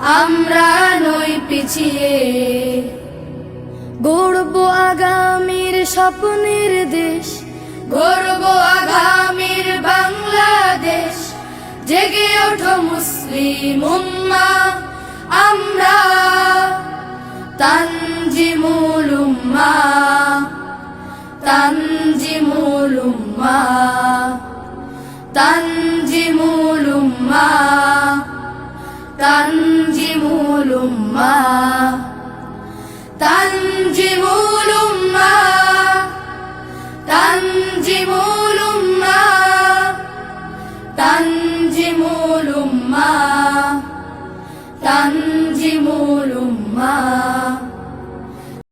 আমরা নই পিছিয়ে। গড়ব আগামীর স্বপ্নের দেশ, গড়ব আগামীর বাংলাদেশ। জেগে ওঠো মুসলিম উম্মা, আমরা তানজিমুল উম্মা তানজিমুল উম্মা, তানজিমুল তানজিমুল উম্মা তানজিমুল উম্মা তানজিমুল উম্মা